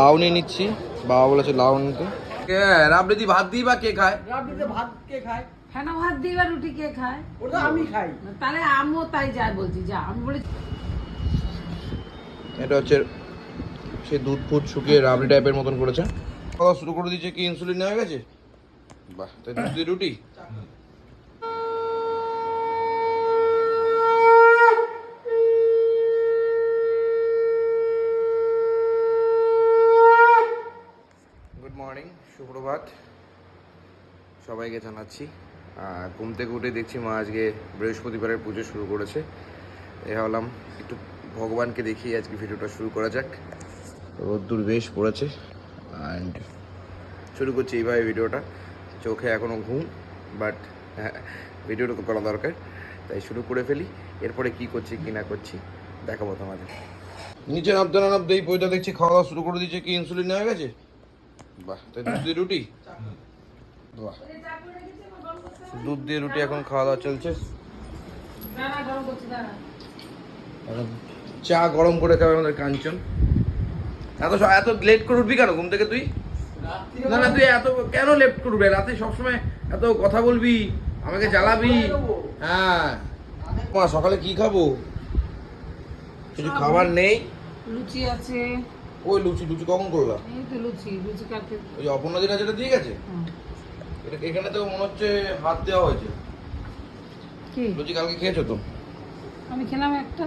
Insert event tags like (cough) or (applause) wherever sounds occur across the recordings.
লাউ নিয়ে নিচ্ছি। বাবা বলেছে লাউ নিতে রাবড়ি দি ভাত দিই বা কে খায়? রাবড়িতে ভাত কে খায়? কেন ভাত দিই বা রুটি কে খায়? ওটা আমি খাই। তাহলে আমিও তাই যাই বলছি যা আমি বলি এটা হচ্ছে সে দুধ ফুট শুকিয়ে রাবড়ি টাইপের মতন করেছে। খাওয়া শুরু করে দিয়েছে কি ইনসুলিন নেওয়া গেছে? বাহ তাই দুধ দিয়ে রুটি? সুপ্রভাত সবাইকে জানাচ্ছি। ঘুম থেকে উঠে দেখছি মা আজকে বৃহস্পতিবারের পুজো শুরু করেছে। এ হলাম, একটু ভগবানকে দেখিয়ে আজকে ভিডিওটা শুরু করা যাক। রোদ্দুর বেশ পড়েছে। অ্যান্ড শুরু করছি এইভাবে ভিডিওটা। চোখে এখনও ঘুম বাট ভিডিওটা তো করা দরকার। তাই শুরু করে ফেলি। এরপরে কি করছি, কি না করছি, দেখাবো তোমাদের। নিচে নামতে না নামতে এই পয়টা দেখছি, খাওয়া দাওয়া শুরু করে দিয়েছে, কি ইনসুলিন নেওয়া গেছে? বাহ দুধ দিয়ে রুটি? দুধ দিয়ে রুটি এখন খাওয়া দাওয়া চলছে? চা গরম করে খাবে আমাদের কাঞ্চন। এত এত লেট করে উঠবি কেন? ঘুম থেকে তুই? না না, তুই এত কেন লেট করবে রাতে সবসময় এত কথা বলবি, আমাকে জ্বালাবি। হ্যাঁ। সকালে কি খাব? কিছু খাবার নেই? লুচি আছে। ওই লুচি লুচি কখন করলাম এই তো লুচি লুচি কালকে। ওই যে অপর্ণা দিনা যেটা দিয়ে গেছে। এটা এখানে তো মনে হচ্ছে হাত দেওয়া হয়েছে। কি? লুচি কালকে খেয়েছো তো? আমি খেলাম একটা।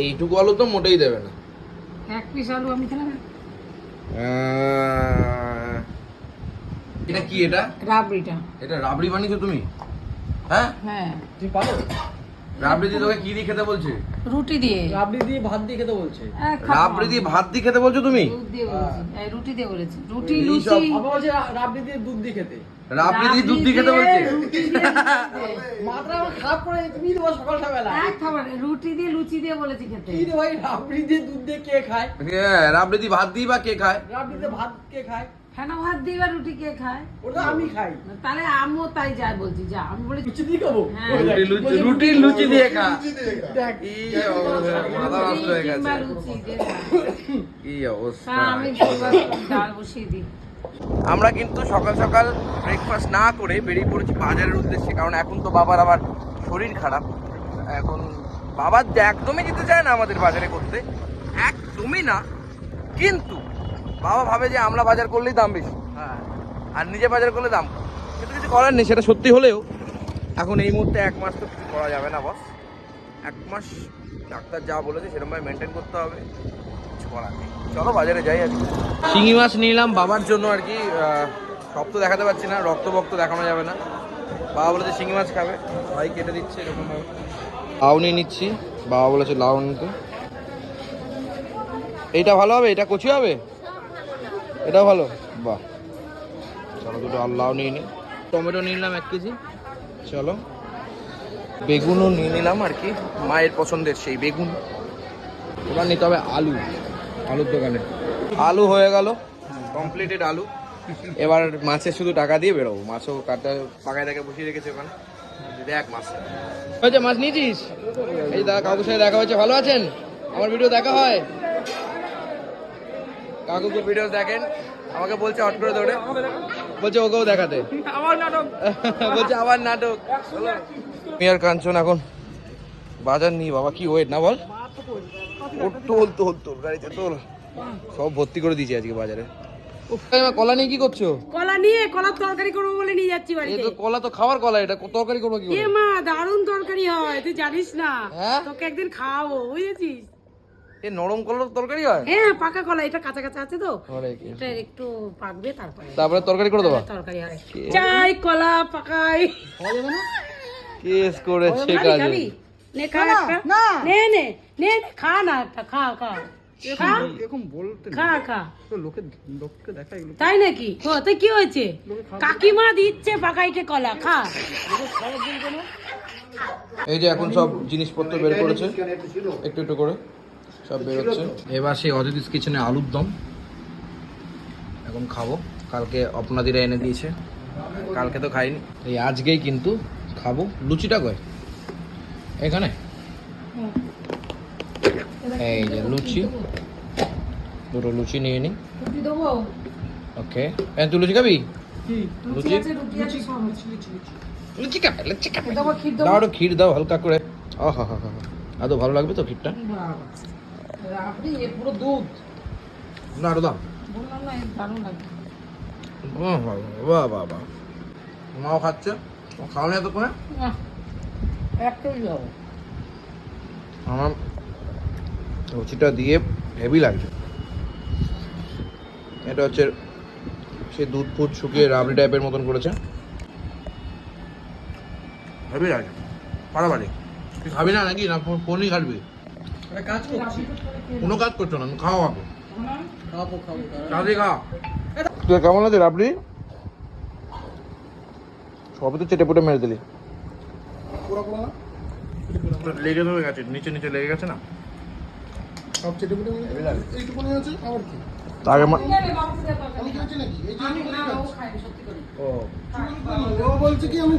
এইটুকু আলু তো মোটেই দেবে না। এক পিস আলু আমি খেলাম এটা কি এটা? রাবড়িটা। এটা রাবড়ি বানিয়েছো তুমি? হ্যাঁ? হ্যাঁ। তুই পারো? রাবড়ি দিয়ে তোকে কি দিয়ে খেতে বলছে? রুটি দিয়ে। রাবড়ি দিয়ে ভাত দিয়ে খেতে বলছে। রাবড়ি দিয়ে ভাত দিয়ে খেতে বলছো তুমি? দুধ দিয়ে বলেছি। রুটি দিয়ে বলেছি। রুটি লুচি। সব- বলছে রাবড়ি দিয়ে দুধ দিয়ে খেতে। রাবড়ি দিয়ে দুধ দিয়ে খেতে বলছে? দিয়ে দিয়ে। (laughs) মাথা আমার খারাপ করে তুমি দেবো সকাল সকাল এক খাবার রুটি দিয়ে লুচি দিয়ে বলেছি খেতে। কি রে ভাই রাবড়ি দিয়ে দুধ দিয়ে কে খায়? হ্যাঁ রাবড়ি দিয়ে ভাত দিই বা কে খায়? রাবড়িতে ভাত কে খায়? কেন ভাত দিই বা রুটি কে খায়? ওটা আমি খাই। তাহলে আমিও তাই যাই বলছি যা আমি বলি লুচি দিয়ে খাব? হ্যাঁ। রুটি লুচি দিয়ে খা। দেখ কি অবস্থা, মাথা নষ্ট হয়ে গেছে। দিয়ে। কি অবস্থা? আমি ডাল বসিয়ে দিই। আমরা কিন্তু সকাল সকাল ব্রেকফাস্ট না করে বেরিয়ে পড়েছি বাজারের উদ্দেশ্যে কারণ এখন তো বাবার আবার শরীর খারাপ। এখন বাবা একদমই যেতে চায় না আমাদের বাজারে করতে একদমই না। কিন্তু বাবা ভাবে যে আমরা বাজার করলেই দাম বেশি। হ্যাঁ। আর নিজে বাজার করলে দাম। কিন্তু কিছু করার নেই সেটা সত্যি হলেও এখন এই মুহূর্তে এক মাস তো কিছু করা যাবে না বস এক মাস ডাক্তার যা বলেছে সেরকমভাবে মেনটেন করতে হবে কিছু করার নেই। চলো বাজারে যাই আজকে। শিঙি মাছ নিলাম বাবার জন্য আর কি সব তো দেখাতে পারছি না রক্ত বক্ত দেখানো যাবে না। বাবা বলেছে শিঙি মাছ খাবে ভাই কেটে দিচ্ছে এরকম লাউ নিয়ে নিচ্ছি বাবা বলেছে লাউ নিতে এইটা ভালো হবে এটা কচি হবে? এটা ভালো? বাহ। চলো দুটো লাউ নিয়ে নিই। টমেটো নিয়ে নিলাম এক কেজি। চলো। বেগুনও নিয়ে নিলাম আর কি। মায়ের পছন্দের সেই বেগুন। এবার নিতে হবে আলু আলুর দোকানে। আলু হয়ে গেল কমপ্লিটেড আলু। এবার মাছের শুধু টাকা দিয়ে বেরোবো। মাছও কাটা পাকায় দেখে বসিয়ে রেখেছে ওখানে। দেখ মাছ। হয়েছে মাছ নিয়েছিস? এই দাদা কাকুর সাথে দেখা হয়েছে। ভালো আছেন? আমার ভিডিও দেখা হয়? কাকুকে ভিডিও দেখেন? আমাকে বলছে হট করে বলছে ওকেও দেখাতে। আমার নাটক। (laughs) বলছে আবার নাটক। আমি আর কাঞ্চন এখন বাজার নিই বাবা কি ওয়েট না বল? ও তোল তোল তোল গাড়িতে তোল। সব ভর্তি করে দিয়েছি আজকে বাজারে। কলা নিয়ে কি করছ? কলা নিয়ে কলার তরকারি করব বলে নিয়ে যাচ্ছি বাড়িতে। কলা তো খাওয়ার কলা এটা তরকারি করব কি এ মা দারুণ তরকারি হয় তুই জানিস না? হ্যাঁ? তোকে একদিন খাওয়াবো বুঝেছিস? এ নরম কলার তরকারি হয়? হ্যাঁ পাকা কলা এটা কাঁচা কাঁচা আছে তো। এটা একটু পাকবে তারপরে তারপরে তরকারি করে দেবা? তরকারি হয়। চাই কলা পাকাই। কেস করেছে কাজে নে খা একটা। নে। নে নে নে, খা না একটা খা খা। খা? এরকম বলতে খা খা। লোকে লোককে দেখা তাই নাকি? ও তাই কি হয়েছে? কাকিমা দিচ্ছে পাকাইকে কলা খা। এই যে এখন সব জিনিসপত্র বের করেছে একটু একটু করে। সব বেরোচ্ছে এবার সেই অদিতিস কিচেনে আলুর দম। এখন খাব। কালকে আপনাদিরা এনে দিয়েছে। কালকে তো খাইনি। এই আজকেই কিন্তু খাব লুচিটা কয় এখানে? এই যে লুচি। দুটো লুচি নিয়ে দেবো? ওকে। তুই লুচি খাবি? কি? লুচি? লুচি? খাবে লুচি। খাবে দাও ক্ষীর দাও হালকা করে। ও হা হা হা। আদৌ ভালো লাগবে তো ক্ষীরটা? এ পুরো দুধ। না আরও দাও। বললাম না দারুণ লাগে। বাহ বাহ বাহ মাও খাচ্ছে ও খাওয়ালে এতক্ষণে? একটাই আমার লুচিটা দিয়ে হেভি লাগছে। এটা হচ্ছে সে দুধ ফুট শুকিয়ে রাবড়ি টাইপের মতন করেছে। হেভি লাগছে পারাবারি তুই খাবি না নাকি? না ফোনই খাবি একটা কাজ করছি। কোনো কাজ করছ না খাও আগে। খাব খাব চাঁদি খা তুই কেমন আছে রাবড়ি? সবই তো চেটে পুটে মেরে দিলি। লেগে ধরে গেছে নিচে নিচে লেগে গেছে না? সব চেটে পুটে এইটুকুনি আছে আবার কি? আগে আমি আমি আমি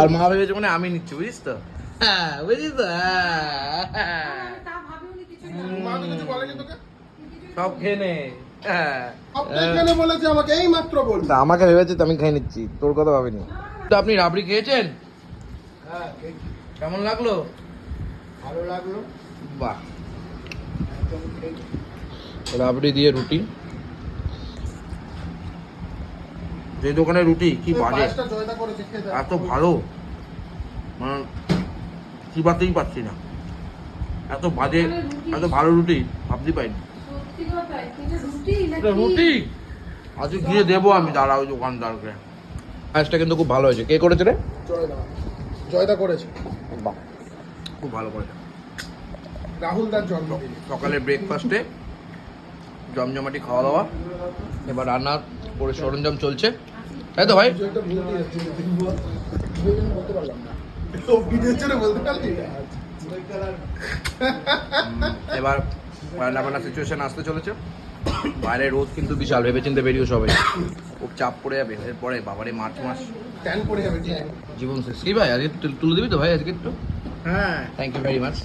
আর মা ভেবেছে মানে আমি নিচ্ছি বুঝিস তো? হ্যাঁ বুঝিস তো হ্যাঁ। তা ভাবিওনি কিছু মা তো কিছু বলেনি তোকে? সব খেয়ে নে। হ্যাঁ। আমাকে এই মাত্র বল তা আমাকে ভেবেছে তো আমি খেয়ে নিচ্ছি তোর কথা ভাবিনি। তো আপনি রাবড়ি খেয়েছেন? হ্যাঁ কেমন লাগল? ভালো লাগল। বাহ। রাবড়ি দিয়ে রুটি। যে দোকানে রুটি কি বাজে? এত ভালো। মানে চিবাতেই পারছি না। এত বাজে এত ভালো রুটি ভাবতে পাইনি রুটি আজকে গিয়ে দেবো আমি দাঁড়া ওই দোকানদারকে। কাজটা কিন্তু খুব ভালো হয়েছে। কে করেছে রে? জয়দা। জয়দা করেছে। খুব ভালো করেছে। রাহুল দার জন্মদিন সকালে ব্রেকফাস্টে জমজমাটি খাওয়া দাওয়া এবার রান্নার পরে সরঞ্জাম চলছে। তাই তো ভাই? বলতে পারলাম না। (laughs) এবার রান্নাবান্না সিচুয়েশন আসতে চলেছে। বাইরে রোদ কিন্তু বিশাল ভেবেচিন্তে বেরিয়েও সবাই। খুব চাপ পড়ে যাবে। এরপরে বাবারে মার্চ মাস। ট্যান পড়ে যাবে জীবন শেষ। কি ভাই আজকে তুলে দিবি তো ভাই আজকে একটু? হ্যাঁ। Thank you very much